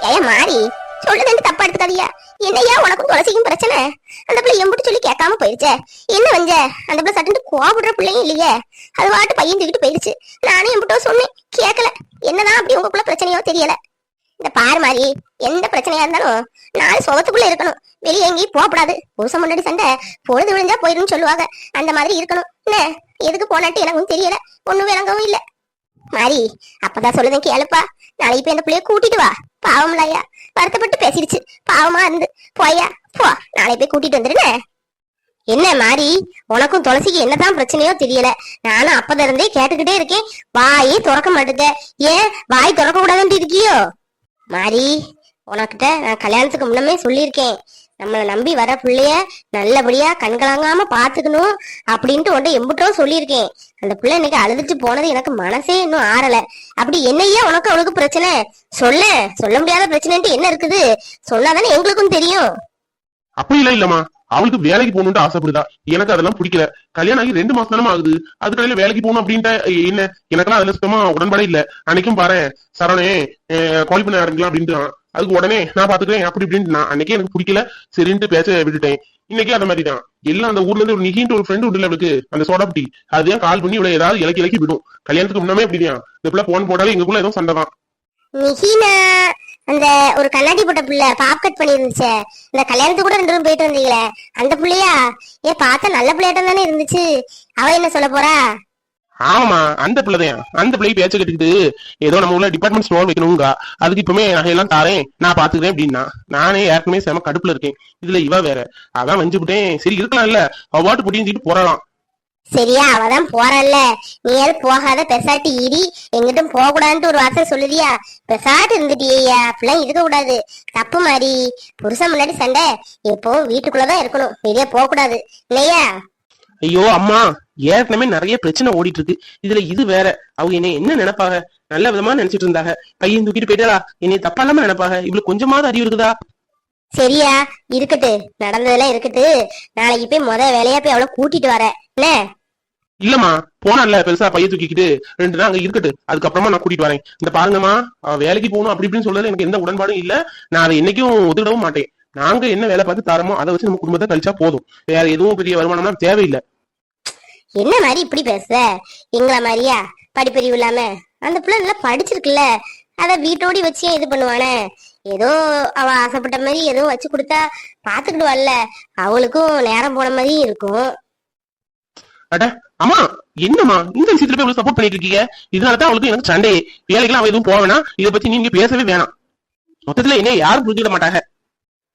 ஏன் மாறி. சொல்லுதுன்னு தப்பா எடுத்துக்காதீங்க. என்னையா உனக்கும் துளசிக்கும் பிரச்சனை? அந்த பிள்ளை எம்பிட்டு சொல்லி கேட்காம போயிருச்சே. என்ன வஞ்ச? அந்த பிள்ளை சட்டுன்னு கோவப்படுற பிள்ளையும் இல்லையே. அது வாட்டு பையன் தூக்கிட்டு போயிருச்சு நானும் எம்பிட்டோ சொன்னேன். கேட்கல. என்னதான் அப்படி உங்களுக்குள்ள பிரச்சனையோ தெரியல. இந்த பாரு மாதிரி எந்த பிரச்சனையா இருந்தாலும் நாலு சுகத்துக்குள்ள இருக்கணும். வெளியே எங்கேயும் போகக்கூடாது. புருஷன் முன்னாடி சண்டை பொழுது விழுந்தா போயிருன்னு சொல்லுவாங்க. அந்த மாதிரி இருக்கணும். என்ன? எதுக்கு போனாட்டு எனக்கும் தெரியல. ஒண்ணும் விளங்கவும் இல்லை. மாறி அப்பதான் சொல்லுதேன் கேளுப்பா. நாளைக்கு போய் அந்த பிள்ளைய கூட்டிட்டு வா. பாவம்லையா வருத்தப்பட்டு பேசிடுச்சு. பாவமா இருந்து. போயா போ. நாளை போய் கூட்டிட்டு வந்துருனே என்ன மாறி? உனக்கும் துளசிக்கு என்னதான் பிரச்சனையோ தெரியல. நானும் அப்பத இருந்தே கேட்டுக்கிட்டே இருக்கேன். வாயே திறக்க மாட்டேங்க ஏன்? வாய் திறக்க கூடாதுன்ட்டு இருக்கியோ? மாறி உனக்கிட்ட நான் கல்யாணத்துக்கு முன்னமே சொல்லியிருக்கேன். நம்மளை நம்பி வர பிள்ளைய நல்லபடியா கண்கலங்காம பாத்துக்கணும் அப்படின்ட்டு உன்ட்ட எம்பிட்டோ சொல்லியிருக்கேன். அந்த பிள்ளை இன்னைக்கு அழுதுட்டு போனது எனக்கு மனசே இன்னும் ஆறல. அப்படி என்னையா உனக்கு அவளுக்கு பிரச்சனை? சொல்ல சொல்ல முடியாத பிரச்சனைன்ட்டு என்ன இருக்குது? சொன்னாதானே எங்களுக்கும் தெரியும். அப்படி இல்ல இல்லம்மா. அவளுக்கு வேலைக்கு போகணும்னு ஆசைப்படுதா? எனக்கு அதெல்லாம் பிடிக்கல. கல்யாணம் ஆகி ரெண்டு மாசம் தானே ஆகுது. அதுக்கடையில வேலைக்கு போகணும் அப்படின்ட்டு என்ன? எனக்கெல்லாம் அதுல சுத்தமா உடன்பாடே இல்ல. அன்னைக்கும் பாரு சரணே கால் பண்ண ஆரம்பிக்கலாம் அப்படின்ட்டு அதுக்கு உடனே நான் பாத்துக்கிறேன் அப்படி இப்படின்னு நான் அன்னைக்கே எனக்கு பிடிக்கல. சரின்ட்டு பேச விட்டுட்டேன். இன்னைக்கே அந்த மாதிரி தான் எல்லாம் அந்த ஊர்ல இருந்து ஒரு நிகின்ற ஒரு ஃப்ரெண்ட் உண்டு அவளுக்கு அந்த சோடாப்டி அதுதான் கால் பண்ணி இவ்வளவு ஏதாவது இலக்கி இலக்கி விடும். கல்யாணத்துக்கு முன்னமே அப்படிதான் இந்த பிள்ளை போன் போட்டாலும் எங்களுக்குள்ள ஏதோ சண்டை தான். நிகினா அந்த ஒரு கண்ணாடி போட்ட பிள்ளை பாப் கட் பண்ணிருந்துச்சே. இந்த கல்யாணத்துக்கு கூட ரெண்டு பேரும் போயிட்டு வந்தீங்களே. அந்த பிள்ளையா? ஏ பார்த்தா நல்ல பிள்ளையாட்டம் தானே இருந்துச்சு. அவ என்ன சொல்ல போறா? ஆமா அந்த பிள்ளைதான். அந்த பிள்ளை பேச்ச கட்டிக்கிட்டு ஏதோ நம்ம உள்ள டிபார்ட்மெண்ட் ஸ்டோர் வைக்கணுங்க அதுக்கு இப்பவுமே நகையெல்லாம் தாரேன். நான் பாத்துக்கிறேன் அப்படின்னா நானே ஏற்கனவே செம கடுப்புல இருக்கேன். இதுல இவ வேற. அதான் வஞ்சுபிட்டேன் சரி இருக்கலாம் இல்ல. அவ பாட்டு புடிஞ்சிட்டு போறலாம் சரியா அவதான் போறல்ல. நீ அது போகாத பெசாட்டி இடி எங்கிட்டும் போக கூடாதுன்ட்டு ஒரு வாசம் சொல்லுதியா? பெசாட்டு இருந்துட்டியா அப்படிலாம் இருக்க கூடாது தப்பு மாதிரி புருஷன் முன்னாடி சண்டை. எப்பவும் வீட்டுக்குள்ளதான் இருக்கணும். வெளியே போக கூடாது இல்லையா? ஐயோ அம்மா ஏற்கனவே நிறைய பிரச்சனை ஓடிட்டு இருக்கு இதுல இது வேற. அவங்க என்ன என்ன நினைப்பாங்க? நல்ல விதமா நினைச்சிட்டு இருந்தாங்க. பையன் தூக்கிட்டு போயிட்டாளா? என்னை தப்பா இல்லாம நினைப்பாங்க. இவளுக்கு கொஞ்சமாவது அறிவு இருக்குதா? சரியா இருக்கட்டு. நடந்ததெல்லாம் இருக்கட்டு. நாளைக்கு போய் முத வேலையா போய் அவளை கூட்டிட்டு வர. என்ன? இல்லம்மா போனான்ல பெருசா பைய தூக்கிக்கிட்டு. ரெண்டு நாள் அங்க இருக்கட்டு. அதுக்கப்புறமா நான் கூட்டிட்டு வரேன். இந்த பாருங்கம்மா வேலைக்கு போகணும் அப்படி இப்படின்னு சொல்றதுல எனக்கு எந்த உடன்பாடும் இல்ல. நான் அதை என்னைக்கும் ஒத்துக்கிடவும் மாட்டேன். நாங்க என்ன வேலை பார்த்து தரமோ அதை வச்சு நம்ம குடும்பத்தை கழிச்சா போதும். வேற எதுவும் பெரிய வருமானம்லாம் தேவையில்லை. என்ன மாதிரி இப்படி பேசுற? எங்கள மாதிரியா? படிப்பறிவு இல்லாம? அந்த பிள்ளை நல்லா படிச்சிருக்குல்ல. அத வீட்டோடி வச்சு ஏன் இது பண்ணுவானே? ஏதோ அவ ஆசைப்பட்ட மாதிரி ஏதோ வச்சு கொடுத்தா பாத்துக்கிடுவாள்ல அவளுக்கும் நேரம் போன மாதிரி இருக்கும். அட அம்மா என்னம்மா? இந்த விஷயத்துல போய் சப்போர்ட் பண்ணிட்டு இருக்கீங்க? இதனாலதான் அவளுக்கு எனக்கு சண்டையே. வேலைக்கெல்லாம் அவ எதுவும் போவேனா இதை பத்தி நீங்க பேசவே வேணாம். மொத்தத்துல என்ன யாரும் புரிஞ்சுக்க மாட்டாங்க.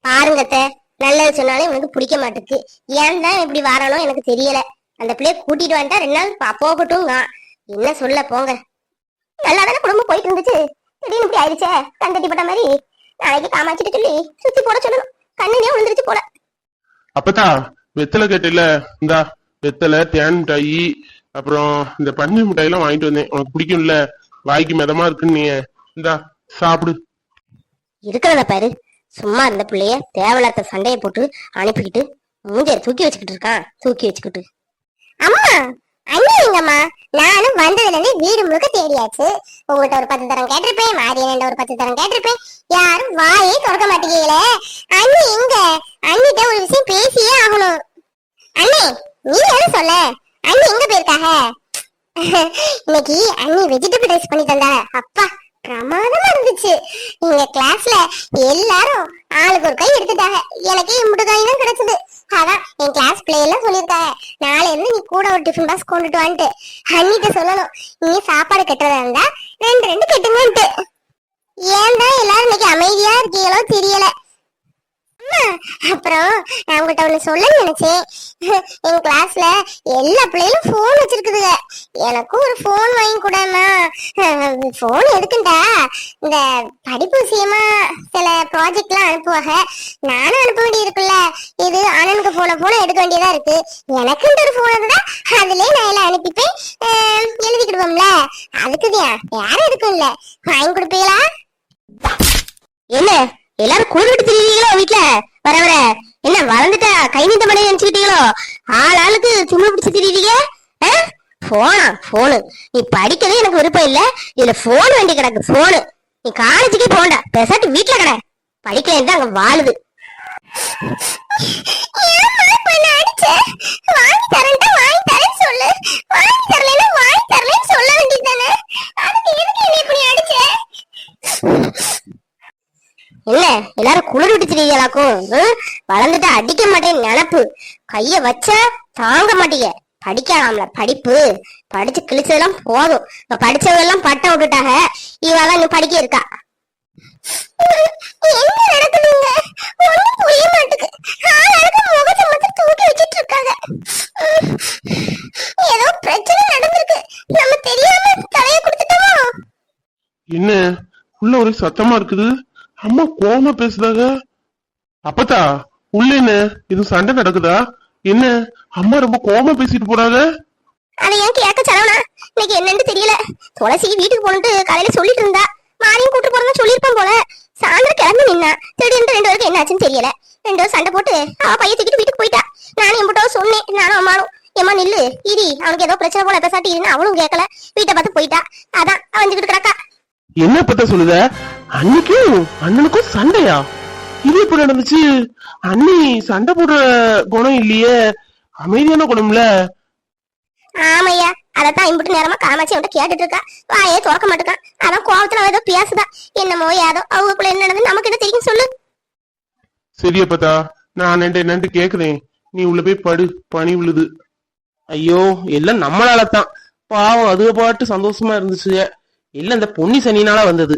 பாருங்க அத்தை, நல்லது சொன்னாலும் இவனுக்கு பிடிக்க மாட்டுக்கு. ஏன் தான் இப்படி வாரானோ எனக்கு தெரியல. அந்த பிள்ளைய கூட்டிட்டு வந்துட்டா ரெண்டு நாள் பா- போகட்டுங்க என்ன சொல்ல போங்க. நல்லா தானே குடும்பம் போயிட்டு இருந்துச்சு. திடீர்னு இப்படி ஆயிடுச்சே. கண்டட்டி பட்ட மாதிரி. நாளைக்கு காமாச்சிட்டு சொல்லி சுத்தி போட சொல்லணும். கண்ணுனே விழுந்துருச்சு போல. அப்பதா வெத்தலை கேட்டில இந்தா வெத்தலை தேன் மிட்டாயி அப்புறம் இந்த பன்னீர் மிட்டாய் எல்லாம் வாங்கிட்டு வந்தேன். உனக்கு பிடிக்கும்ல? வாய்க்கு மிதமா இருக்குன்னு நீ. இந்தா சாப்பிடு. இருக்கிறத பாரு. சும்மா இருந்த பிள்ளைய தேவையில்லாத சண்டையை போட்டு அனுப்பிக்கிட்டு மூஞ்சை தூக்கி வச்சுக்கிட்டு இருக்கான். தூக்கி வச்சுக்கிட்டு. அம்மா அண்ணி எங்கம்மா? நானும் வந்ததுல இருந்து வீடு முழுக்க தேடியாச்சு. உங்கள்கிட்ட ஒரு பத்து தரம் கேட்டிருப்பேன் மாரியன் ஒரு பத்து தரம் கேட்டிருப்பேன். யாரும் வாயே திறக்க மாட்டேங்கல அண்ணி எங்க? அண்ணிட்ட ஒரு விஷயம் பேசியே ஆகணும். அண்ணே நீ என்ன சொல்ல? அண்ணி எங்க போயிருக்காக? இன்னைக்கு அண்ணி வெஜிடபிள் ரைஸ் பண்ணி தந்தாங்க. அப்பா பிரமாதமா இருந்துச்சு. எங்க கிளாஸ்ல எல்லாரும் ஆளுக்கு ஒரு கை எடுத்துட்டாங்க. எனக்கு இம்புட்டு காய் தான் கிடைச்சது. அதான் என் கிளாஸ் பிள்ளையெல்லாம் சொல்லியிருக்காங்க. நாளை இருந்து நீ கூட ஒரு டிஃபன் பாக்ஸ் கொண்டுட்டு வந்துட்டு அண்ணிட்ட சொல்லணும். நீ சாப்பாடு கட்டுறதா இருந்தா ரெண்டு ரெண்டு கட்டுங்கன்ட்டு. ஏன் தான் எல்லாரும் இன்னைக்கு அமைதியா இருக்கீங்களோ தெரியல. அப்புறம் நான் உங்கள்கிட்ட ஒன்று சொல்ல நினைச்சேன். என் கிளாஸ்ல எல்லா பிள்ளைகளும் ஃபோன் வச்சிருக்குதுங்க. எனக்கும் ஒரு ஃபோன் வாங்கி கூடமா. ஃபோன் எதுக்குண்டா? இந்த படிப்பு விஷயமா சில ப்ராஜெக்ட்லாம் அனுப்புவாங்க. நானும் அனுப்ப வேண்டி இருக்குல்ல இது அண்ணனுக்கு போன போன எடுக்க வேண்டியதா இருக்கு. எனக்குன்ற ஒரு ஃபோன் இருந்தா அதுலயே நான் எல்லாம் அனுப்பிப்பேன். எழுதிக்கிடுவோம்ல அதுக்குதான் யாரும் எதுக்கும் இல்ல. வாங்கி கொடுப்பீங்களா? என்ன? எல்லாரும் குளிர்விட்டு திரிவீங்களோ வீட்டுல வர வர. என்ன வளர்ந்துட்டா? கை நீந்த மணி நினைச்சுக்கிட்டீங்களோ? ஆள் ஆளுக்கு திமிழ் பிடிச்சு திரிவீங்க போனா போனு நீ படிக்கவே எனக்கு விருப்பம் இல்ல. இதுல போன் வேண்டி கிடக்கு போனு நீ காலேஜுக்கே போண்டா பெசாட்டு வீட்டுல கடை. படிக்கல அங்க வாழுது. என்ன இப்படி அடிச்ச என்ன எல்லாரும் குளிர் விட்டுச்சிருக்கீங்களாக்கும் வளர்ந்துட்டு அடிக்க மாட்டேன் நினப்பு. கைய வச்சா தாங்க மாட்டீங்க. படிக்கலாம்ல படிப்பு. படிச்சு கிழிச்சதெல்லாம் போதும். இப்ப படிச்சவங்க எல்லாம் பட்டம் விட்டுட்டாங்க இவெல்லாம் இன்னும் படிக்க இருக்கா. என்ன நடக்குதுங்க ஒண்ணும் புரிய மாட்டுக்கு. ஆளாளுக்கு முகத்தை மட்டும் தூக்கி வச்சிட்டு இருக்காங்க. ஏதோ பிரச்சனை நடந்திருக்கு. நம்ம தெரியாம தலைய கொடுத்துட்டோமோ? என்ன? உள்ள ஒரு சத்தமா இருக்குது. அம்மா கோவமா பேசுதாக அப்பத்தா உள்ள என்ன? இது சண்டை நடக்குதா? என்ன? அம்மா ரொம்ப கோவமா பேசிட்டு போறாங்க. அதை ஏன் கேட்க சரவணா இன்னைக்கு என்னன்னு தெரியல. துளசி வீட்டுக்கு போனட்டு காலையில சொல்லிட்டு இருந்தா. மானியம் கூட்டு போறதா சொல்லிருப்பான் போல. சாயந்தரம் கிளம்பி நின்னா திடீர்னு ரெண்டு பேருக்கு என்னாச்சுன்னு தெரியல. ரெண்டு பேரும் சண்டை போட்டு அவ பைய தூக்கிட்டு வீட்டுக்கு போயிட்டா. நானும் எம்பிட்டோ சொன்னேன். நானும் அம்மானும் ஏமா நில்லு. இடி அவனுக்கு ஏதோ பிரச்சனை போல பேசாட்டி இருந்தா அவளும் கேட்கல. வீட்டை பார்த்து போயிட்டா. அதான் அவஞ்சுக்கிட்டு கிடக்கா. என்ன பத்தா சொல்லுத? அன்னைக்கும் அண்ணனுக்கும் சண்டையா? இது எப்படி நடந்துச்சு. அண்ணி சண்டை போடுற குணம் இல்லையே. அமைதியான குணம்ல. ஆமையா அதத்தான் இம்பிட்டு நேரமா காமாட்சி அவன்கிட்ட கேட்டுட்டு இருக்கா. வாயே திறக்க மாட்டேக்கான். அதான் கோவத்துல ஏதோ பேசுதா. என்னமோ ஏதோ அவங்களுக்குள்ள என்ன நடந்து நமக்கு என்ன தெரியும் சொல்லு. சரி அப்பத்தா நான் என்னண்டு என்னண்டு கேக்குறேன். நீ உள்ள போய் படு. பனி விழுது. ஐயோ எல்லாம் நம்மளால தான் பாவம் அதுக பாட்டு சந்தோஷமா இருந்துச்சு இல்ல இந்த பொன்னி சனினால வந்தது.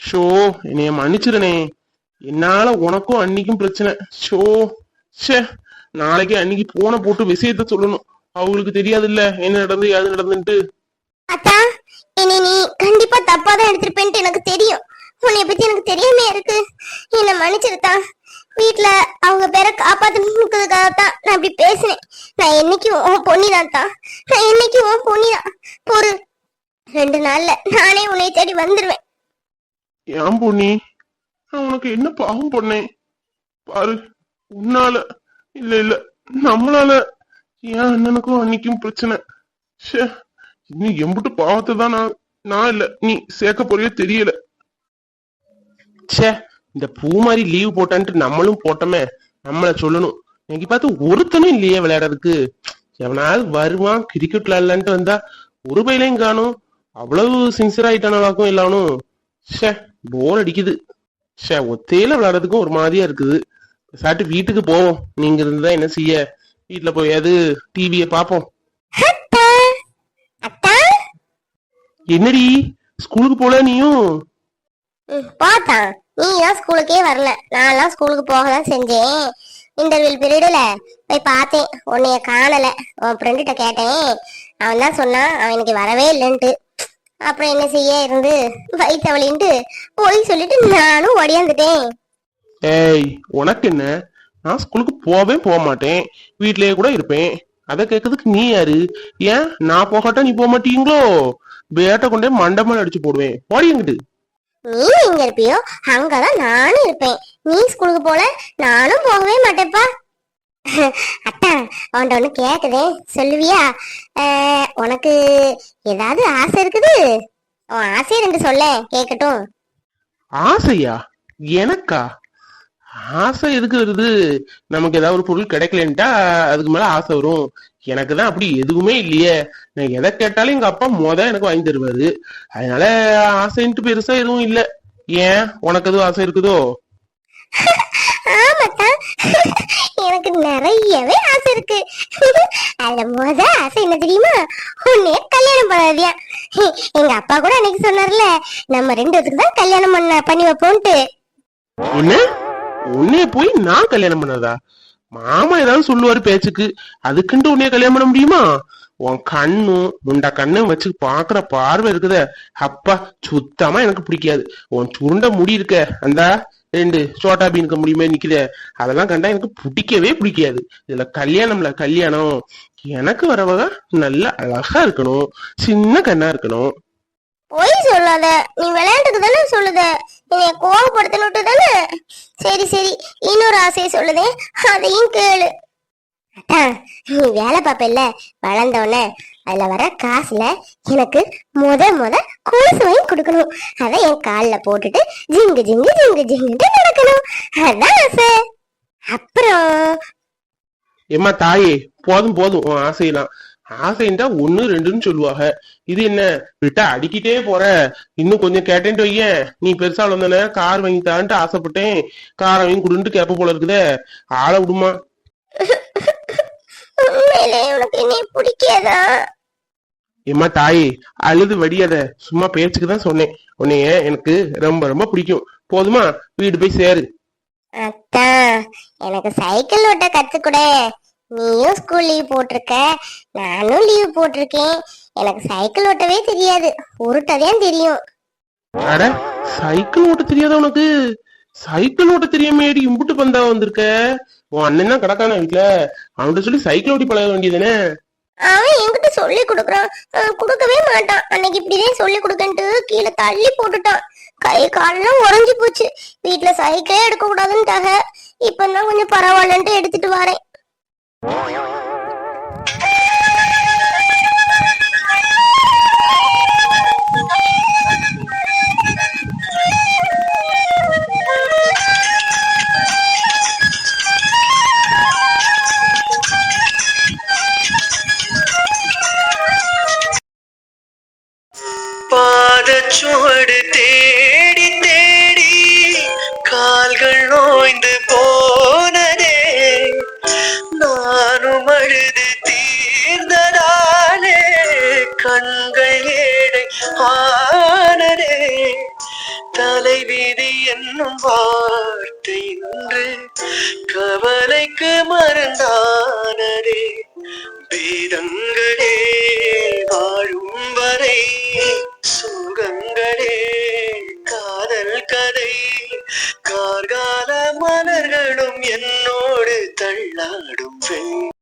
ஷோ என்னைய மன்னிச்சிருனே. என்னால உனக்கும் அன்னைக்கும் பிரச்சனை. ஷோ ஷே நாளைக்கு அன்னைக்கு போன போட்டு விஷயத்த சொல்லணும். அவங்களுக்கு தெரியாது இல்ல என்ன நடந்து ஏது நடந்துட்டு அத்தா என்னை நீ கண்டிப்பா தப்பா தான் எடுத்திருப்பேன்ட்டு எனக்கு தெரியும். உன்னைய பத்தி எனக்கு தெரியாம இருக்கு. என்ன மன்னிச்சிருத்தா. வீட்ல அவங்க பேரை காப்பாத்துறதுக்காக தான் நான் இப்படி பேசினேன். நான் என்னைக்கும் உன் பொண்ணி தான் நான் என்னைக்கும் உன் பொன்னிதான் பொருள் ரெண்டு நாள்ல நானே உன்னை தேடி வந்துருவேன். ஏன் பொண்ணி நான் உனக்கு என்ன பாவம் பண்ணேன்? பாரு உன்னால இல்ல இல்ல நம்மளால ஏன் அண்ணனுக்கும் அன்னைக்கும் பிரச்சனை? ச்சே இன்னும் எம்புட்டு பாவத்தை தான் நான் நான் இல்ல நீ சேர்க்க போறியோ தெரியல. ச்சே இந்த பூ மாதிரி லீவ் போட்டான்ட்டு நம்மளும் போட்டோமே நம்மள சொல்லணும். இன்னைக்கு பார்த்து ஒருத்தனும் இல்லையே விளையாடுறதுக்கு. எவனாவது வருவான் கிரிக்கெட் விளையாடலான்ட்டு வந்தா ஒரு பையிலையும் காணும். அவ்வளவு சின்சியர் ஆயிட்டானவாக்கும் எல்லானும் ச்சே போர் அடிக்குது. ச்சே ஒத்தையில விளையாடுறதுக்கும் ஒரு மாதிரியா இருக்குது. சாட்டு வீட்டுக்கு போவோம். நீங்க இருந்தா என்ன செய்ய? வீட்டுல போயாவது டிவிய பாப்போம். என்னடி? ஸ்கூலுக்கு போல நீயும்? ம், போத்தான் நீ தான் ஸ்கூலுக்கே வரல. நான்லாம் ஸ்கூலுக்கு போக தான் செஞ்சேன். இன்டர்வியூ பீரியட்ல போய் பார்த்தேன். உன்னைய காணல. உன் ஃப்ரெண்டுகிட்ட கேட்டேன். அவன் தான் சொன்னான் அவன் இன்னைக்கு வரவே இல்லைன்ட்டு. அப்புறம் என்ன செய்ய இருந்து? வயிற்றவளின்ட்டு போய் சொல்லிட்டு நானும் ஓடியாந்துட்டேன். ஏய் உனக்கு என்ன? நான் ஸ்கூலுக்கு போவே போக மாட்டேன். வீட்லயே கூட இருப்பேன். அதை கேட்கறதுக்கு நீ யாரு? ஏன்? நான் போகாட்டா நீ போக மாட்டீங்களோ? பேட்டை கொண்டே மண்டமல் அடிச்சு போடுவேன். போடி எங்கிட்டு? நீ எங்க இருப்பியோ? அங்கதான் நானும் இருப்பேன். நீ ஸ்கூலுக்கு போல நானும் போகவே மாட்டேப்பா அத்தா அவன்கிட்ட ஒண்ணு கேக்குதே சொல்லுவியா? உனக்கு ஏதாவது ஆசை இருக்குது? உன் ஆசையை ரெண்டு சொல்ல கேட்கட்டும். ஆசையா? எனக்கா? ஆசை வருது? நமக்கு ஏதாவது ஒரு பொருள் கிடைக்கலன்ட்டா அதுக்கு மேல ஆசை வரும். எனக்கு தான் அப்படி எதுவுமே இல்லையே. நான் எதை கேட்டாலும் எங்க அப்பா மொத எனக்கு வாங்கி தருவாரு. அதனால ஆசைன்ட்டு பெருசா எதுவும் இல்ல. ஏன்? உனக்கு எதுவும் ஆசை இருக்குதோ? ஆமாத்தா எனக்கு நிறையவே ஆசை இருக்கு. அதுல முத ஆசை என்ன தெரியுமா? உன்னே கல்யாணம் பண்ணாதியா? எங்க அப்பா கூட அன்னைக்கு சொன்னார்ல நம்ம ரெண்டு பேத்துக்கு தான் கல்யாணம் பண்ண பண்ணி வைப்போம்ட்டு என்ன உன்னே போய் நான் கல்யாணம் பண்ணதா? மாமா ஏதாவது சொல்லுவாரு பேச்சுக்கு. அதுக்குன்ட்டு உன்னைய கல்யாணம் பண்ண முடியுமா? உன் கண்ணும் முண்டா கண்ணும் வச்சு பாக்குற பார்வை இருக்குதே. அப்பா சுத்தமா எனக்கு பிடிக்காது. உன் சுருண்ட முடி இருக்க அந்த ரெண்டு சோட்டா பீனுக்கு முடியுமே நிக்குதே. அதெல்லாம் கண்டா எனக்கு பிடிக்கவே பிடிக்காது. இதுல கல்யாணம்ல கல்யாணம். எனக்கு வரவங்க நல்ல அழகா இருக்கணும் சின்ன கண்ணா இருக்கணும். பொய் சொல்லாத. நீ விளையாட்டுக்கு தானே சொல்லுத. என்னைய கோவப்படுத்தணுட்டு தானே? சரி சரி. இன்னொரு ஆசையை சொல்லுதே. அதையும் கேளு. அத்தா நீ வேலை பார்ப்பல்ல? வளர்ந்தோடனே அதுல வர காசுல எனக்கு முத முத கொலுசு வாங்கி கொடுக்கணும். அதை என் கால்ல போட்டுட்டு ஜிங்கு ஜிங்கு ஜிங்கு ஜிங்குட்டு நடக்கணும். அதான் ஆசை. அப்புறம்? எம்மா தாயே போதும் போதும். உன் ஆசையெல்லாம். ஆசைன்றா ஒண்ணு ரெண்டுன்னு சொல்லுவாங்க. இது என்ன விட்டா அடிக்கிட்டே போற. இன்னும் கொஞ்சம் கேட்டேன்ட்டு வையேன் நீ பெருசா வந்தன கார் வாங்கி தான்ட்டு ஆசைப்பட்டேன். காரை வாங்கி கொடுன்ட்டு கேப்ப போல இருக்குதே. ஆளை விடுமா உண்மையிலே உனக்கு என்னை பிடிக்காதா? ஏம்மா தாயே அழுது வடியாத சும்மா பேச்சுக்கு தான் சொன்னேன். உன்னைய எனக்கு ரொம்ப ரொம்ப பிடிக்கும். போதுமா வீடு போய் சேரு. அத்தான் எனக்கு சைக்கிள் ஓட்ட கத்துக்கூட. நீயும் ஸ்கூல் லீவ் போட்டிருக்க. நானும் லீவ் போட்டிருக்கேன். எனக்கு சைக்கிள் ஓட்டவே தெரியாது. உருட்டதான் தெரியும். அட சைக்கிள் ஓட்ட தெரியாத உனக்கு? சைக்கிள் ஓட்ட தெரியாம இம்புட்டு பந்தா வந்திருக்க? உன் அண்ணன் தான் கிடக்கான வீட்டுல அவன்கிட்ட சொல்லி சைக்கிள் ஓட்டி பழக வேண்டியதுதானே? அவன் என்கிட்ட சொல்லி கொடுக்குறான். கொடுக்கவே மாட்டான். அன்னைக்கு இப்படிதான் சொல்லி கொடுக்கன்ட்டு கீழே தள்ளி போட்டுட்டான். கை காலெல்லாம் உறைஞ்சு போச்சு. வீட்டுல சைக்கிளே எடுக்க கூடாதுன்ட்டாக இப்பதான் கொஞ்சம் பரவாயில்லன்ட்டு எடுத்துட்டு வரேன். சாலை தலைவிதி என்னும் வார்த்தை இன்று கவலைக்கு மருந்தானதே. வேதங்களே வாழும் வரை சுகங்களே காதல் கதை. கார்கால மலர்களும் என்னோடு தள்ளாடும் பெண்